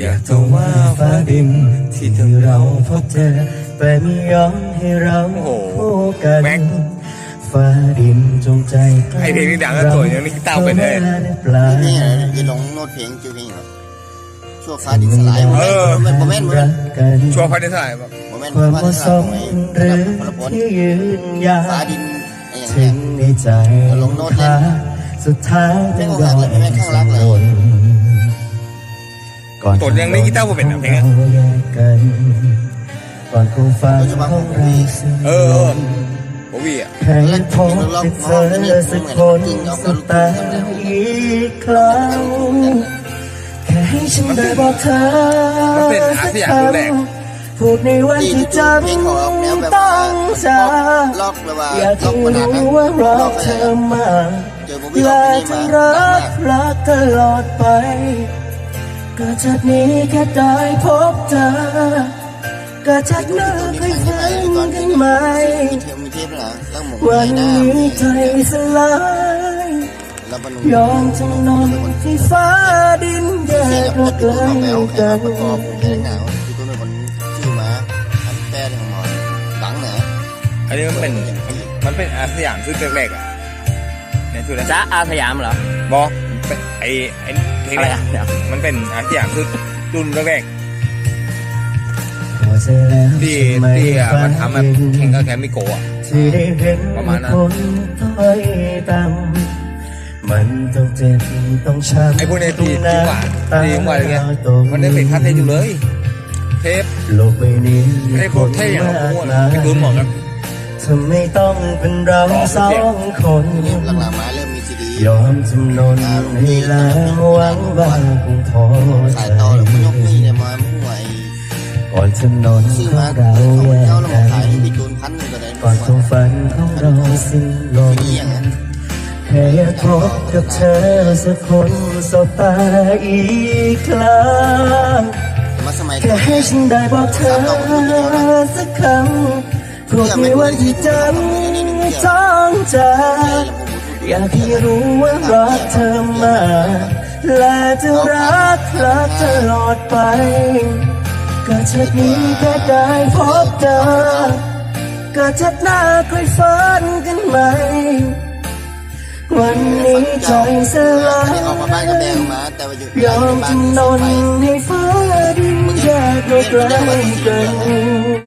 อยากจะว่าฟ้าดินที่ที่เราพบเจอเป็นย้อนให้เราโอ้โหคู่กันแม็กฟ้าดินจงใจใกล้ไอ้เพลงนี้ดังแล้วสวยอย่างนี้กีตาร์เป็นเลยปลาเพลงอะไรจะลงโน้ตเพลงชื่อเพลงอะไรชั่วฟ้าดินสลายเออโมเมนต์โมเมนต์โมเมนต์กันชัวร์พันธุ์สายแบบโมเมนต์ความฟ้าเหดิมาะนสสลายมขหรือพลพลที่ยืนยาวฟ้าดินไอ้อย่างถึเงี้ยงในใจลงโน้ตเลยขาสุดท้ายต้องยอมไม่ข้างรักเลยก่อน ตัวยังเล่นกีตาร์ผมเป็นอะเพลงอะราแยกกันก่อนคงฟังของเราสิ้นเออเออโบวี่อะแค่พบจะเจอสักคนสักตาอีกครั้งแค่ให้ฉันได้บอกเธอมันเป็นอาสักสยามครุ่นแรกำพูดในวันที่จเพลงของแนวแบบำว่าต้องจากล็อกแบบว่าอยากล็อกให้มานานนะรู้ว่าล็รัอกกอะเธไรอมากเจอโบวี่และล็อกจะนี่รัมากรักตลอดไป ก็จากนี้แค่ได้พบเธอเก็จากนั้นเคยฝันกันไหมวันนี้ใจสลายยอมจำนนที่ฟ้าดินแยกเรากับไกลกันอันอันนี้มันเป็นมันเป็นอาสยามชุดแรกๆอะในชุดนะจ้าอาสยามเหรอบอไอไอ เพลงอะไรเนี้ยอะเดี๋ยวมันเป็นอาสยามชุดรุ่นแรกพอใจแล้วๆที่ใช่ไหมที่อะฟ้ามันทำแบบดินแข่งกับแคมมิโกะอะที่ได้เห็นประมาณนั้นคนต้อยต่ำมันต้องเจ็บต้องช้ำไอพวกเนี้ยที่ที่ว่าที่ว่าอะไรเงี้ยตรงมันได้เป็นคาเทปอยู่เลย เทปโลกใบนี้ไอ้พวกเท่อย่างเราพวกไอ้ตูนหมอกครับทำไม่ต้องเป็นเราสองคนเริ่มหลังๆมาเริ่มมีซีดี ยอมจำนนให้แล้วหวังว่าคงพอใจสายต่อหรือมันยกนี่เนี่ยมาไม่ไหวก่อนถนนซื้อของมาเราเขาแยกแล้วกันให้พี่ตูนพันหนึ่งก็ได้ก่อนความฝันของเราสิ้นลมแค่อยากพบกับเธอสักคนสบตาอีกครั้งมาสมัยแค่ให้ฉันได้บอกเธอสักคำพูดในวันที่จำจ้องใจ อยากให้รู้ว่ารักเธอมากและจะรักรักตลอดไปก็จากนี้ก็ได้พบเธอก็จากหน้าค่อยฝันกันไหม่วันนี้ใจสลายมาแต่ว่าอยู่ยอมจำนนให้ฟ้าดินแยกเราไกลกัน